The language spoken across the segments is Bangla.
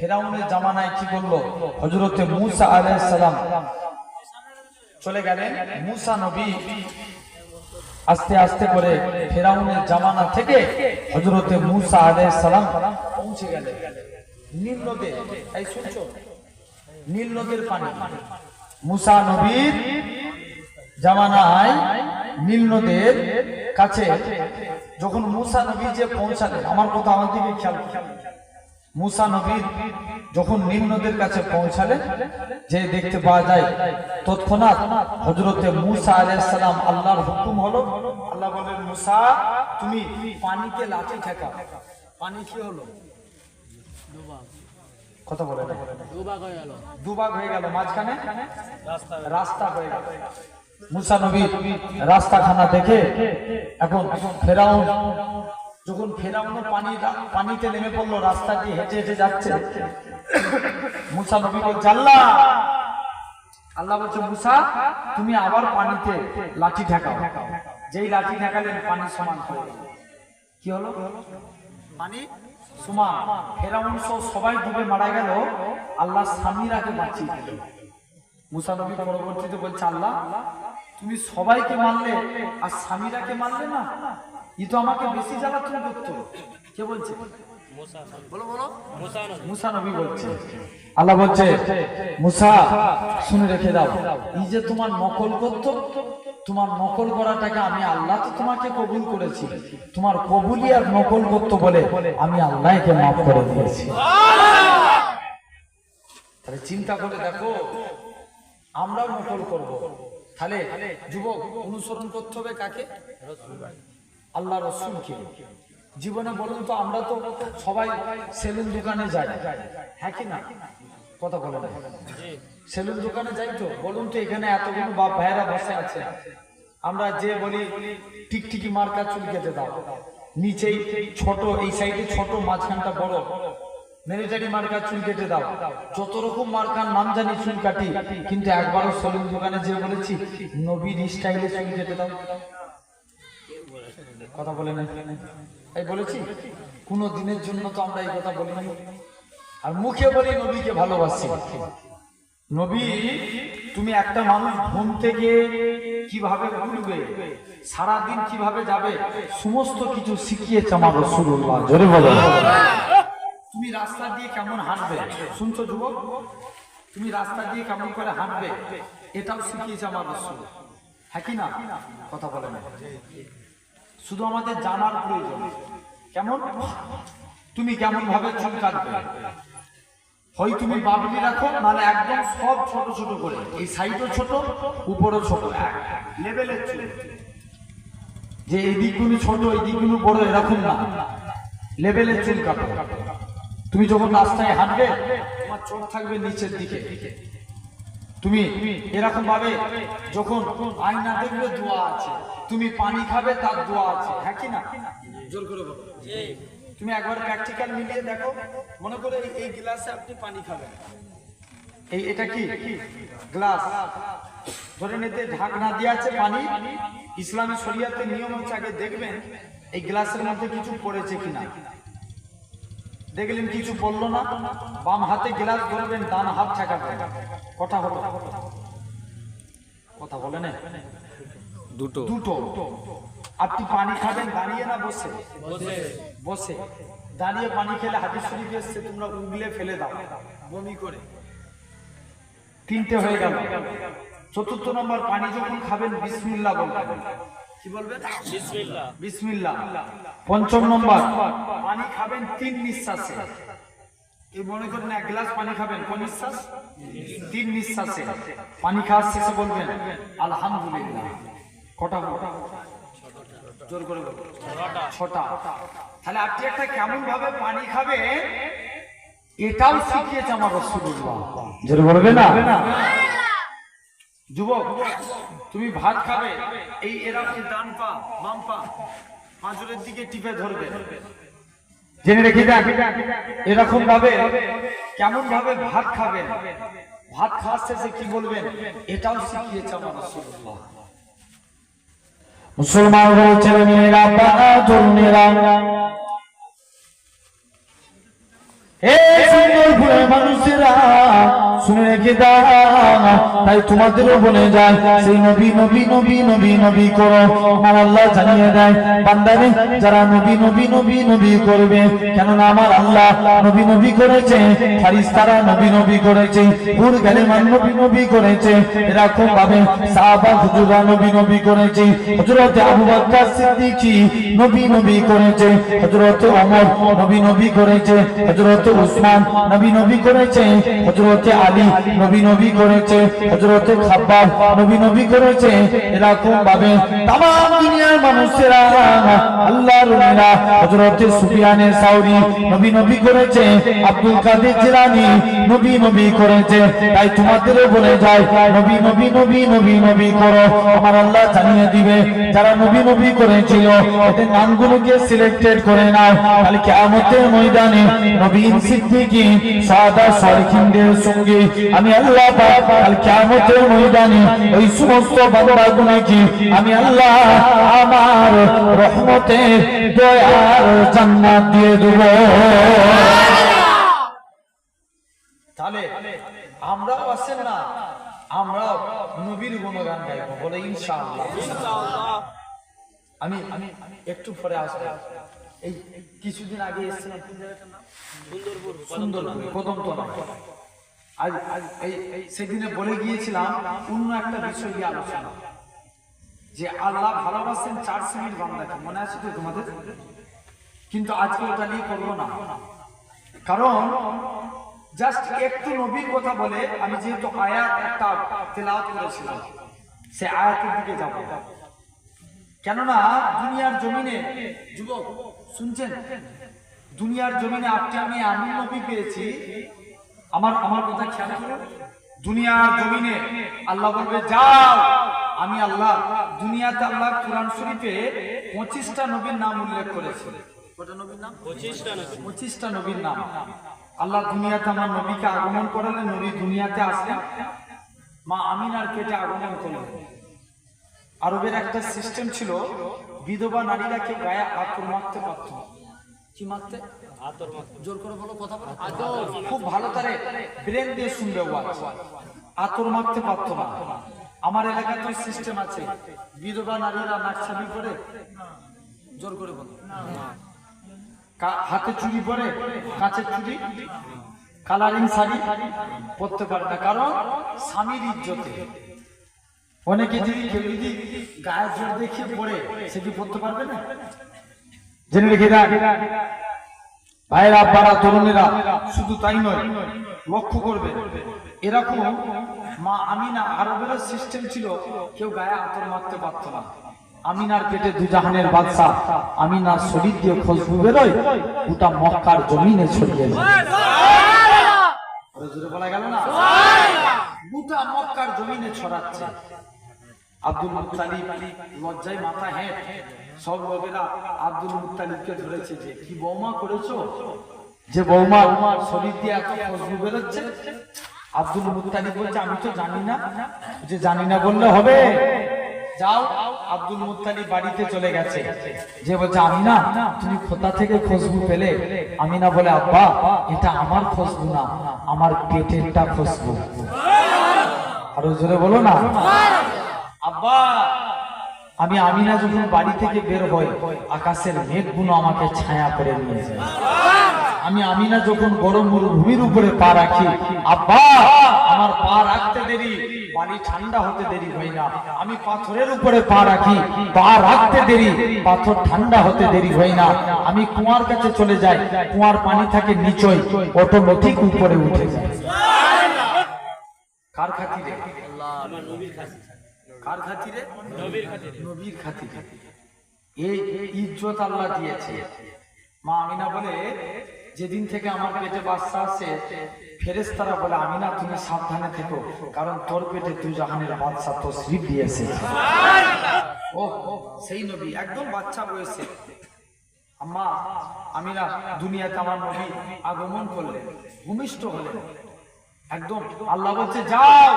ফেরাউনের জামানায় কি করল? হজরতে মুসা আলাইহিস সালাম। চলে গেলেন মুসা নবী। আস্তে আস্তে করে ফেরাউনের জামানা থেকে হজরতে মুসা আলাইহিস সালাম পৌঁছে গেলেন। কাছে যখন মুসা নবী যে পৌঁছালেন, আমার কথা আমার দিকে খেয়াল। মুসা নবীর যখন নিম্নদের কাছে পৌঁছালেন, যে দেখতে পাওয়া যায়, তৎক্ষণাৎ হজরতে মুসা আলাইহিস সালাম আল্লাহর হুকুম হলো, আল্লাহ বলেন মুসা, তুমি পানিতে লাঠি ঠেকাও। পানি কি হলো? কথা বলে না। দুভাগ হয়ে গেল। মাঝখানে রাস্তা হয়ে নবী দেখে এখন ফেরাউন যখন ফেরাউন পানি পানিতে নেমে পড়ল, রাস্তা দিয়ে হেঁটে হেঁটে যাচ্ছে। মুসা নবী বলছে, আল্লাহ! আল্লাহ বলছে, মুসা, তুমি আবার পানিতে লাঠি ঠেকাও। যেই লাঠি ঠেকালেন, পানি সমান হয়ে কি হলো? পানি সমান। ফেরাউন সবাই ডুবে মারা গেল। আল্লাহ স্বামীরাকে বাঁচিয়ে দিল মুসা নবী পরবর্তীতে বলছে, আল্লাহ, তুমি সবাইকে মারলে আর স্বামীরাকে মারলে না? ই তো আমাকে বেশি জ্বালাতন করতো। কে বলছে? বলো বলো। মুসা নবী। বলছে। আল্লাহ বলছে মুসা শুনে রেখে দাও। এই যে তোমার নকল করতো তোমার নকল করাটাকে আমি আল্লাহ তো তোমাকে কবুল করেছি। তোমার কবুলি আর নকল করতো বলে আমি আল্লাহকে মাফ করে দিয়েছি। তাহলে চিন্তা করে দেখো আমরাও নকল করব। তাহলে যুবক অনুসরণ করতে হবে কাকে? আল্লাহ রসুলকে জীবনে বলুন তো আমরা তো সবাই সেলুন দোকানে যাই। হ্যাঁ কি না? কথা বলে না সেলুন দোকানে যাই তো, বলুন তো এখানে এতগুলো বাপ ভাইয়েরা বসে আছে। আমরা যে বলি, টিকটিকি মার্কা চুল কেটে দাও। নিচেই ছোট, এই সাইডে ছোট, মাঝখানটা বড়। মিলিটারি মার্কা চুল কেটে দাও। যত রকম মার্কার নাম জানি চুল কাটি, কিন্তু একবারও সেলুন দোকানে যে বলেছি, নবীর স্টাইলে চুল কেটে দাও। কথা বলে না। এই বলেছি কোনো দিনের জন্য তো আমরা এই কথা বলি না। আর মুখে বলি নবীকে ভালোবাসি। নবী তুমি একটা মানুষ ঘুম থেকে কীভাবে উঠবে সারাদিন কীভাবে যাবে সমস্ত কিছু শিখিয়েছে আমার রসুল্লাহ জোরে বলো। তুমি রাস্তা দিয়ে কেমন হাঁটবে? শুনছো যুবক? তুমি রাস্তা দিয়ে কেমন করে হাঁটবে? এটাও শিখিয়েছে আমার রসুল। হ্যাঁ কি না? কথা বলে না। শুধু আমাদের জানার প্রয়োজন। কেমন? তুমি কেমন ভাবে চুল কাটবে? হয় তুমি বাবলি রাখো, নাহলে একদম সব ছোট ছোট করে। এই সাইডও ছোট, উপরও ছোট। লেভেলের চুল। যে এই দিকগুলো ছোট, এই দিকগুলো বড়, এরকম না। লেভেলের চুল কাটো। তুমি যখন রাস্তায় হাঁটবে, তোমার চোখ থাকবে নিচের দিকে। তুমি এরকম ভাবে যখন আয়না দেখবে দোয়া আছে, তুমি পানি খাবে তার দোয়া আছে হ্যাঁ কি না? জোর করে বলো। তুমি একবার প্র্যাকটিক্যাল মিলিয়ে দেখো, মনে করে এই- গ্লাসে আপনি পানি খাবেন। এই এটা কি? গ্লাস। ধরে নিতে ঢাকনা দিয়ে আছে পানি। ইসলামী শরিয়াতে নিয়ম হচ্ছে আগে দেখবেন এই গ্লাসের মধ্যে কিছু পড়েছে কিনা। দেখলেন কিছু পড়ল না বাম হাতে গ্লাস ধরবেন ডান হাত ঠেকাবেন। কথা হলো। কথা বলে না। দুটো। দুটো। আপনি পানি খাবেন দাঁড়িয়ে না বসে? বসে। দাঁড়িয়ে পানি খেলে হাদিস শরীফ এসছে তোমরা উগলে ফেলে দাও। বমি করে। তিনটে হয়ে গেল। চতুর্থ নম্বর পানি যখন খাবেন বিসমিল্লাহ বলবেন। কি বলবেন? বিসমিল্লাহ। পঞ্চম নম্বর পানি খাবেন তিন নিঃশ্বাসে। এই মনে করেন এক গ্লাস পানি খাবেন কোন নিঃশ্বাস? তিন নিঃশ্বাসে। পানি খাওয়ার শেষে বলবেন আলহামদুলিল্লাহ। কটা জোর করে বলুন। ছটা। তাহলে আপনি একটা কেমন ভাবে পানি খাবে এটাও শিখিয়েছে আমার রসুল্লাহ জোর বলবে না? যুবক তুমি ভাত খাবে। এই এরকম ডান পা বাম পা পাঁচরের দিকে টিপে ধরবে। জেনে রেখে দেন এরকম ভাবে কেমন ভাবে ভাত খাবেন? ভাত খাওয়ার শেষে কি বলবেন? এটাও শিখিয়েছে আমার রাসূলুল্লাহ। মুসলমান রয়েছেন মেয়েরা মেয়েরা এ সুন্দরপুরে মানুষেরা তাই বলে যায়, সেই নবী নবী নবী নবী নবী করো। আল্লাহ জানিয়ে দেয়, বান্দারে, যারা নবী নবী নবী নবী করবে, কেননা আমার আল্লাহ নবী নবী করেছে ফারিস্তারা নবী নবী করেছে গেলে নবী নবী করেছে এরকম ভাবে সাহাবা হুজুরা নবী নবী করেছে আবু নবী নবী করেছে নবী নবী করেছে উসমান নবী নবী করেছে হযরত আলী নবী নবী করেছে হযরত খাব্বাব নবী নবী করেছে এরকম ভাবে তাম দুনিয়ার মানুষেরা উলিরা হযরত সুফিয়ানে সাউরি নবী নবী করেছে আব্দুল কাদের নবী নবী করেছে তাই তোমাদেরও বলে যায় নবী নবী নবী নবী নবী করো আমার আল্লাহ জানিয়ে দিবে যারা নবী নবী করেছিল নামগুলোকে সিলেক্টেড করে নাও কাল কিয়ামতের ময়দানে নবীন সিদ্দিকী সাদা সরখিনদের সঙ্গে আমি আল্লাহ কাল কিয়ামতের ময়দানে ওই সমস্ত বান্দাগুলোকে আমি আল্লাহ আমার রহমতের দয়ার জান্নাত দিয়ে দেব। তাহলে আমরাও আছেন না? আমরাও নবীর গুণগান গাইব বলে ইনশাআল্লাহ। আমি আমি একটু পরে আসব। এই কিছুদিন আগে এসেছিলাম। কোন জায়গাটার নাম? সুন্দরপুর প্রথম তো আজ আজ এই এই সেদিনে বলে গিয়েছিলাম অন্য একটা বিষয় নিয়ে আলোচনা। যে আল্লাহ ভালোবাসেন চার শ্রেণির বান্দাকে মনে আছে তো তোমাদের? কিন্তু আজকে ওটা নিয়ে করব না। কারণ জাস্ট একটু নবীর কথা বলে আমি যেহেতু আয়াত একটা তেলাওয়াত করেছিলাম সে আয়াতের দিকে যাব। কেননা দুনিয়ার জমিনে যুবক শুনছেন? দুনিয়ার জমিনে আপনি আমি এমন নবী পেয়েছি আমার আমার কথা খেয়াল করুন দুনিয়ার জমিনে আল্লাহ বলবে যাও আমি আল্লাহ দুনিয়াতে আল্লাহ কোরআন শরীফে পঁচিশটা নবীর নাম উল্লেখ করেছে। পঁচিশটা নবীর নাম। আল্লাহ দুনিয়াতে আমার নবীকে আগমন করালেন নবী দুনিয়াতে আসলেন। মা আমিনার কেটে আগমন করলেন। আরবের একটা সিস্টেম ছিল বিধবা নারীরা কেউ গায়ে আতর মারতে পারত। কি মারতে? জোর করে বলো কথা বলো। খুব ভালো তারে ব্রেন দিয়ে শুনবে ওয়াজ আতর মারতে পারত না। আমার এলাকাতে সিস্টেম আছে। বিধবা নারীরা নাকছাবি করে জোর করে বলো। কা- হাতে চুড়ি পরে কাঁচের চুড়ি কালারিং শাড়ি পরতে পারে না। কারণ স্বামীর ইজ্জতে। অনেকে যদি কেউ যদি গায়ে জোর দেখিয়ে পড়ে, সে কি পড়তে পারবে না? জেনে রেখে ভাইরা আব্বারা তরুণেরা, শুধু তাই নয়, লক্ষ্য করবে এরকম মা আমিনা আরবের সিস্টেম ছিল, কেউ গায়ে আতর মারতে পারতো না। আমিনার পেটে দুজাহানের বাদশা, আমিনার শরীর দিয়ে খুশবু বেরোয়, গোটা মক্কার জমিনে ছড়িয়ে যায়। জোরে বলা গেল না? গোটা মক্কার জমিনে ছড়াচ্ছে। আব্দুল মুত্তালিব লজ্জায় মাথা হেঁট। সব লোকেরা আব্দুল মুত্তালিবকে ধরেছে যে, কি বৌমা করেছ? যে বৌমা শরীর দিয়ে এত খুশবু বেরোচ্ছে। আব্দুল মুত্তালিব বলছে, আমি তো জানি না। যে জানি না বললে হবে। যাও, আব্দুল মুত্তালিব বাড়িতে চলে গেছে। যে বলছে, আমি না, তুমি কোথা থেকে খুশবু পেলে। আমি না বলে, আব্বা, এটা আমার খুশবু না, আমার পেটেরটা খুশবু আরও জোরে বলো না। আব্বা আমি আমিনা যখন বাড়ি থেকে বের হই আকাশের মেঘগুলো আমাকে ছায়া করে নিয়ে যায়। আমি আমিনা যখন গরম মরুভূমির উপরে পা রাখি আব্বা আমার পা রাখতে দেরি বাড়ি ঠান্ডা হতে দেরি হয় না। আমি পাথরের উপরে পা রাখি পা রাখতে দেরি পাথর ঠান্ডা হতে দেরি হয় না। আমি কুয়ার কাছে চলে যাই কুয়ার পানি থাকে নিচই অটোমেটিক উপরে উঠে যায়। কার খাতিরে? আল্লাহ। আমার নবীর খাতিরে। কার খাতিরে? নবীর খাতিরে। নবীর খাতিরে। এই ইজ্জত আল্লাহ দিয়েছে। মা আমিনা বলে যেদিন থেকে আমার পেটে বাচ্চা আছে ফেরেশতারা বলে আমিনা তুমি সাবধানে থেকো কারণ তোর পেটে তুই জাহানের বাচ্চা তো শ্রীপ দিয়েছে ও সেই নবী একদম বাচ্চা বয়সে। আম্মা আমিনা দুনিয়াতে আমার নবী আগমন করলেন ভূমিষ্ঠ হলেন। একদম আল্লাহ বলছে যাও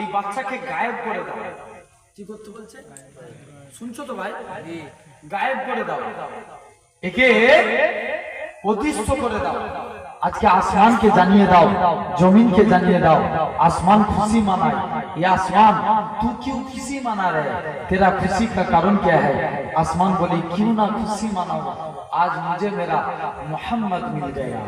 এই বাচ্চাকে গায়েব করে দাও। কি করতে বলছে শুনছো তো ভাই গায়েব করে দাও একে অদৃশ্য করে দাও আজকে আসমানকে জানিয়ে দাও জমিনকে জানিয়ে দাও आसमान खुशी मनाए ये आसमान तू क्यों खुशी मना रहे तेरा खुशी का कारण क्या है आसमान बोली क्यों ना खुशी मनाओ आज मुझे मेरा मोहम्मद मिल गया